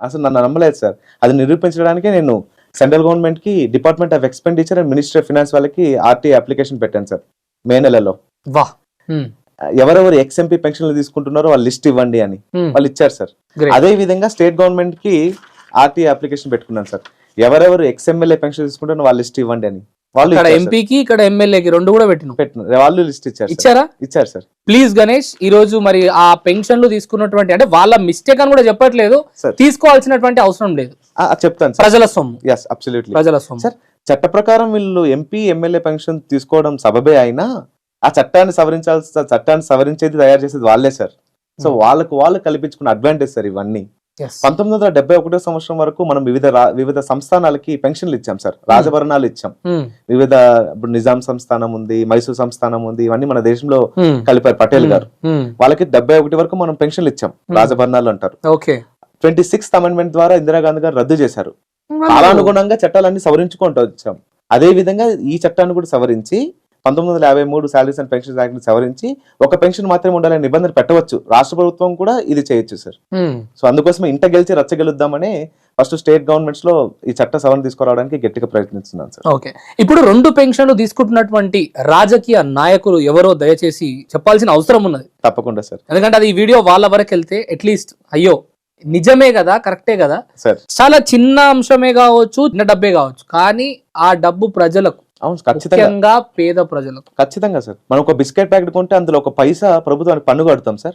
అసలు నన్ను నమ్మలేదు సార్ అది నిరూపించడానికే నేను సెంట్రల్ గవర్నమెంట్కి department of expenditure and ministry of finance వాళ్ళకి ఆర్టీ అప్లికేషన్ పెట్టాను సార్ మే నెలలో వా. ఎవరెవరు ఎక్స్ఎంపీ పెన్షన్లు తీసుకుంటున్నారో వాళ్ళు లిస్ట్ ఇవ్వండి అని. వాళ్ళు ఇచ్చారు సార్. అదే విధంగా స్టేట్ గవర్నమెంట్కి ఆర్టీ అప్లికేషన్ పెట్టుకున్నాను సార్ ఎవరెవరు ex M L A pension తీసుకుంటారో వాళ్ళ లిస్ట్ ఇవ్వండి అని వాళ్ళు ఇక్కడ. ఎంపీకి ఇక్కడ ఎమ్మెల్యేకి రెండు కూడా పెట్టిన పెట్టిన వాళ్ళు లిస్ట్ ఇచ్చారు. ఇచ్చారా ఇచ్చారు సార్ ప్లీజ్ గణేష్ ఈ రోజు మరి ఆ పెన్షన్లు తీసుకున్నటువంటి అంటే వాళ్ళ మిస్టేక్ అని కూడా చెప్పట్లేదు. తీసుకోవాల్సినటువంటి అవసరం లేదు చెప్తాను సార్ ప్రజల సొమ్ము ఎస్ అబ్సల్యూట్లీ ప్రజల సొమ్ము సార్ చట్ట ప్రకారం వీళ్ళు ఎంపీ ఎమ్మెల్యే పెన్షన్ తీసుకోవడం సబబే అయినా ఆ చట్టాన్ని సవరించాల్సిన చట్టాన్ని సవరించేది తయారు చేసేది వాళ్ళే సార్ సో Hmm. వాళ్ళకు వాళ్ళు కల్పించుకున్న అడ్వాంటేజ్ సార్ ఇవన్నీ. పంతొమ్మిది వందల డెబ్బై ఒకటో సంవత్సరం వరకు మనం వివిధ వివిధ సంస్థానాలకి పెన్షన్లు ఇచ్చాం సార్. రాజభరణాలు ఇచ్చాం. హ్మ్. వివిధ ఇప్పుడు నిజాం సంస్థానం ఉంది మైసూర్ సంస్థానం ఉంది ఇవన్నీ మన దేశంలో హ్మ్. కలిపారు పటేల్ గారు. హ్మ్. వాళ్ళకి డెబ్బై ఒకటి వరకు మనం పెన్షన్లు ఇచ్చాం రాజభరణాలు అంటారు. ట్వంటీ సిక్స్త్ అమెండ్మెంట్ ద్వారా ఇందిరాగాంధీ గారు రద్దు చేశారు. కాలానుగుణంగా చట్టాలన్నీ సవరించుకుంటూ వచ్చాం. అదే విధంగా ఈ చట్టాన్ని కూడా సవరించి పంతొమ్మిది వందల యాభై మూడు సాలరీస్ అండ్ పెన్షన్ యాక్ట్ని సవరించి ఒక పెన్షన్ మాత్రమే ఉండాలనే నిబంధన పెట్టవచ్చు. రాష్ట్ర ప్రభుత్వం కూడా ఇది చేయొచ్చు సార్. సో అందుకోసం ఇంట గెలిచి రచ్చ గెలుద్దామని ఫస్ట్ స్టేట్ గవర్నమెంట్స్లో ఈ చట్ట సవరణ తీసుకురావడానికి గట్టిగా ప్రయత్నిస్తున్నాను సార్ ఓకే. ఇప్పుడు రెండు పెన్షన్లు తీసుకుంటున్నటువంటి రాజకీయ నాయకులు ఎవరో దయచేసి చెప్పాల్సిన అవసరం ఉన్నది. తప్పకుండా సార్ ఎందుకంటే అది ఈ వీడియో వాళ్ళ వరకు వెళ్తే అట్లీస్ట్ అయ్యో నిజమే కదా కరెక్టే కదా? సార్ చాలా చిన్న అంశమే కావచ్చు చిన్న డబ్బే కావచ్చు. కానీ ఆ డబ్బు ప్రజలకు అవును ఖచ్చితంగా. పేద ప్రజలకు. ఖచ్చితంగా సార్. మనం ఒక బిస్కెట్ ప్యాకెట్ కొంటే అందులో ఒక పైసా ప్రభుత్వానికి పన్ను కడతాం సార్.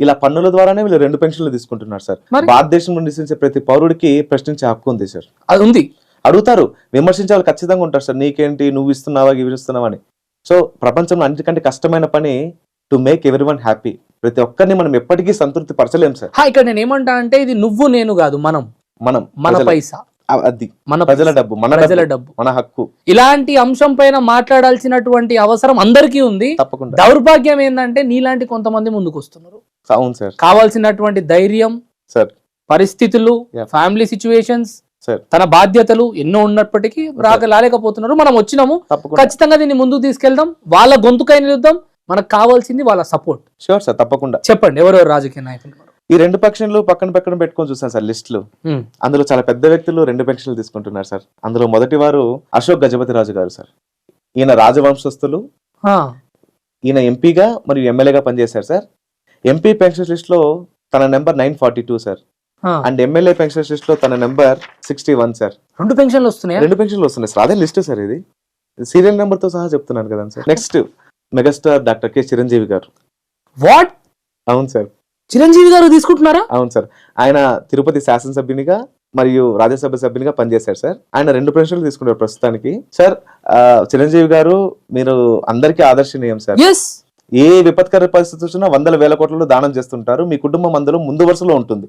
ఇలా పన్నుల ద్వారానే వీళ్ళు రెండు పెన్షన్లు తీసుకుంటున్నారు సార్. మరి? భారతదేశంలో నివసించే ప్రతి పౌరుడికి ప్రశ్నించే హక్కు ఉంది సార్. అది ఉంది. అడుగుతారు విమర్శించే వాళ్ళు ఖచ్చితంగా ఉంటారు సార్. నీకేంటి నువ్వు ఇస్తున్నావా ఇవి ఇస్తున్నావా అని. సో ప్రపంచంలో అన్నిటికంటే కష్టమైన పని to make every one happy ప్రతి ఒక్కరిని మనం ఎప్పటికీ సంతృప్తి పరచలేం సార్ ఇక్కడ నేను ఏమంటా అంటే ఇది నువ్వు నేను కాదు మనం. మనం మన ప్రజల- పైసా. అది మన ప్రజల పైసా, డబ్బు మన ప్రజల డబ్బు మన హక్కు. ఇలాంటి అంశం పైన మాట్లాడాల్సినటువంటి అవసరం అందరికీ ఉంది. తప్పకుండా. దౌర్భాగ్యం ఏంటంటే నీలాంటి కొంతమంది ముందుకు వస్తున్నారు అవును సార్. కావాల్సినటువంటి ధైర్యం సార్. పరిస్థితులు. Family situations sir. తన బాధ్యతలు ఎన్నో ఉన్నప్పటికీ రాక రాలేకపోతున్నారు మనం వచ్చినాము. ఖచ్చితంగా దీన్ని ముందుకు తీసుకెళ్దాం. వాళ్ళ గొంతుకై నిలుద్దాం. మనకు కావాల్సింది వాళ్ళ సపోర్ట్. షూర్ సార్ తప్పకుండా. చెప్పండి ఎవరెవరు రాజకీయ నాయకులు? ఈ రెండు పెన్షన్లు పక్కన పక్కన పెట్టుకొని చూసాను సార్ లిస్టులు. అందులో చాలా పెద్ద వ్యక్తులు రెండు పెన్షన్లు తీసుకుంటున్నారు సార్. అందులో మొదటి వారు అశోక్ గజపతి రాజు గారు సార్. ఈయన రాజవంశస్థులు ఈయన ఎంపీగా మరియు ఎమ్మెల్యేగా పనిచేశారు సార్. ఎంపీ పెన్షన్ లిస్ట్లో తన number nine forty two sir. And MLA pension లిస్ట్లో తన నెంబర్ సిక్స్టీ వన్ సార్. రెండు పెన్షన్లు వస్తున్నాయా? రెండు పెన్షన్లు వస్తున్నాయి సార్. అదే లిస్ట్ సార్ ఇది. సీరియల్ నెంబర్తో సహా చెప్తున్నాను కదా sir. Next megastar doctor K Chiranjeevi garu. What? అవును సార్. చిరంజీవి గారు తీసుకుంటున్నారా? అవును సార్. ఆయన తిరుపతి శాసనసభ్యునిగా మరియు రాజ్యసభ సభ్యునిగా పనిచేశారు సార్. ఆయన రెండు పెన్షన్లు తీసుకున్నారు ప్రస్తుతానికి. సార్ చిరంజీవి గారు మీరు అందరికీ ఆదర్శనీయం సార్. ఏ విపత్కర పరిస్థితి వచ్చినా వందల వేల కోట్లలో దానం చేస్తుంటారు. మీ కుటుంబం అందులో ముందు వరుసలో ఉంటుంది.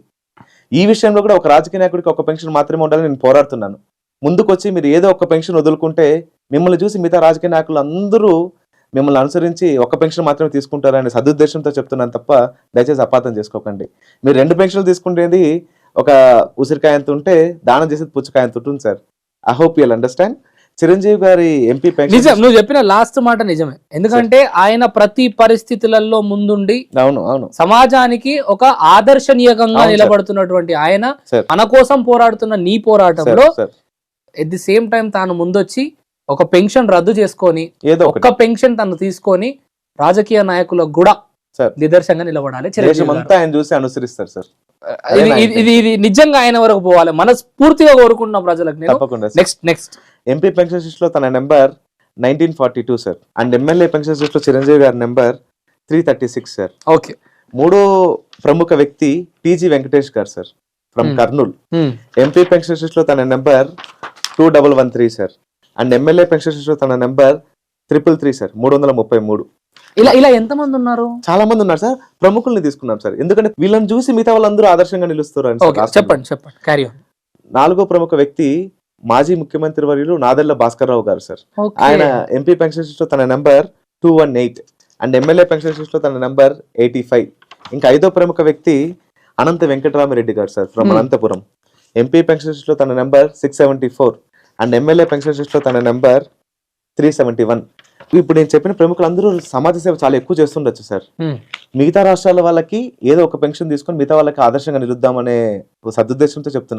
ఈ విషయంలో కూడా ఒక రాజకీయ నాయకుడికి ఒక పెన్షన్ మాత్రమే ఉండాలని నేను పోరాడుతున్నాను. ముందుకొచ్చి మీరు ఏదో ఒక పెన్షన్ వదులుకుంటే మిమ్మల్ని చూసి మిగతా రాజకీయ నాయకులు అందరూ మిమ్మల్ని అనుసరించి ఒక పెన్షన్ మాత్రమే తీసుకుంటారనే సదుద్దేశంతో చెప్తున్నాను తప్ప దయచేసి అపార్థం చేసుకోకండి. మీరు రెండు పెన్షన్లు తీసుకుంటేది ఒక ఉసిరికాయ ఎంత ఉంటే దానం చేసేది పుచ్చకాయ ఎంత ఉంటుంది sir? I hope you'll understand Chiranjeevi గారి ఎంపీ నిజం నువ్వు చెప్పిన లాస్ట్ మాట నిజమే. ఎందుకంటే ఆయన ప్రతి పరిస్థితులలో ముందుండి అవును అవును. సమాజానికి ఒక ఆదర్శనీయంగా. నిలబడుతున్నటువంటి ఆయన. మన కోసం పోరాడుతున్న నీ పోరాటంలో ఎట్ ది సేమ్ టైం తాను ముందొచ్చి ఒక పెన్షన్ రద్దు చేసుకొని ఏదో ఒక్క పెన్షన్ తను తీసుకొని రాజకీయ నాయకులకు కూడా. నిదర్శనంగా నిలబడాలి ఆయన చూసి అనుసరిస్తారు సార్. ఇది- ఇది- నిజంగా ఆయన వరకు పోవాలి మనస్ఫూర్తిగా కోరుకుంటున్న ప్రజలకు తప్పకుండా నెక్స్ట్ నెక్స్ట్ ఎంపీ పెన్షన్ లిస్ట్లో తన number nineteen forty two sir. And MLA pension లిస్ట్లో చిరంజీవి గారి number three thirty six sir. Okay. మూడో ప్రముఖ వ్యక్తి TG Venkatesh garu sir from Hmm. Kurnool. MP pension లిస్ట్లో తన number two double one three sir. And MLA pension తన number triple three sir మూడు వందల ముప్పై మూడు. ఇలా ఇలా ఎంతమంది ఉన్నారు? చాలా మంది ఉన్నారు సార్. ప్రముఖుల్ని తీసుకున్నాం సార్. ఎందుకంటే వీళ్ళని చూసి మిగతా వాళ్ళందరూ ఆదర్శంగా నిలుస్తారు. చెప్పండి చెప్పండి. క్యారీ నాలుగో ప్రముఖ వ్యక్తి మాజీ ముఖ్యమంత్రి వర్యులు నాదెళ్ళ భాస్కర్ రావు గారు సార్. ఆయన ఎంపీ పెన్షన్లో తన number two one eight and MLA పెన్షన్లో తన నెంబర్ ఎయిటీ ఫైవ్ ఇంకా ఐదో ప్రముఖ వ్యక్తి Anantha Venkatarami Reddy garu sir from Hmm. Anantapuram. MP పెన్షన్లో తన number six seventy four and MLA pension లిస్ట్లో తన నెంబర్ త్రీ సెవెంటీ వన్ ఇప్పుడు నేను చెప్పిన ప్రముఖులందరూ సమాజ సేవ చాలా ఎక్కువ చేస్తుండొచ్చు సార్. మిగతా రాష్ట్రాల వాళ్ళకి ఏదో ఒక పెన్షన్ తీసుకొని మిగతా వాళ్ళకి ఆదర్శంగా నిలుద్దామనే సదుద్దేశంతో చెప్తున్నాను